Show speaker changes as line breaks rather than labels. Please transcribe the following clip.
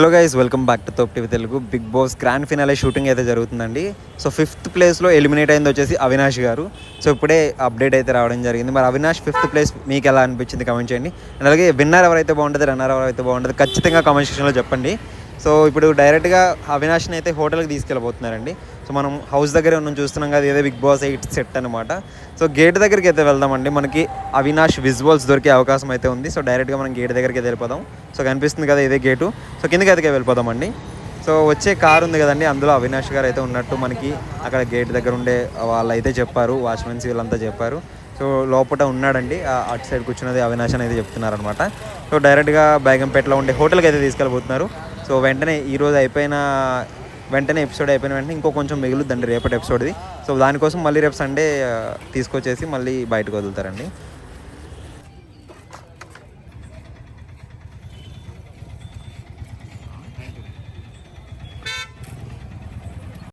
Hello guys welcome back to Thop TV Telugu Bigg Boss grand finale shooting అయితే జరుగుతుందండి. So fifth ప్లేస్లో eliminate అయింది వచ్చేసి అవినాష్ గారు. సో ఇప్పుడే అప్డేట్ అయితే రావడం జరిగింది. మరి అవినాష్ ఫిఫ్త్ ప్లేస్ మీకు ఎలా అనిపించింది? కమెంట్ చేయండి. అలాగే విన్నర్ ఎవరైతే బాగుంటుంది రన్నర్ ఎవరైతే బాగుంటుంది ఖచ్చితంగా కామెంట్ సెక్షన్లో చెప్పండి. సో ఇప్పుడు డైరెక్ట్గా అవినాష్ని అయితే హోటల్కి తీసుకెళ్ళబోతున్నారండి. సో మనం హౌస్ దగ్గరే ఉన్న చూస్తున్నాం కదా ఇదే బిగ్ బాస్ ఎయిట్ సెట్ అనమాట సో గేట్ దగ్గరికి అయితే వెళ్దామండి. మనకి అవినాష్ విజువల్స్ దొరికే అవకాశం అయితే ఉంది. సో డైరెక్ట్గా మనం గేట్ దగ్గరికి అయితే వెళ్ళిపోదాం. సో కనిపిస్తుంది కదా ఇదే గేటు. సో కిందకి అయితే వెళ్ళిపోదామండి. సో వచ్చే కార్ ఉంది కదండి అందులో అవినాష్ గారు అయితే ఉన్నట్టు మనకి అక్కడ గేట్ దగ్గర ఉండే వాళ్ళు అయితే చెప్పారు. వాచ్మెన్స్ వీళ్ళంతా చెప్పారు. సో లోపల ఉన్నాడండి. ఆ అటు సైడ్ కూర్చున్నది అవినాష్ అనేది చెప్తున్నారనమాట సో డైరెక్ట్గా బేగంపేటలో ఉండే హోటల్కి అయితే తీసుకెళ్ళబోతున్నారు. సో వెంటనే ఈరోజు అయిపోయిన వెంటనే ఎపిసోడ్ అయిపోయిన వెంటనే ఇంకో కొంచెం మిగులుద్దండి రేపటి ఎపిసోడ్ది. సో దానికోసం మళ్ళీ రేపు సండే తీసుకొచ్చేసి మళ్ళీ బయటకు వదులుతారండి.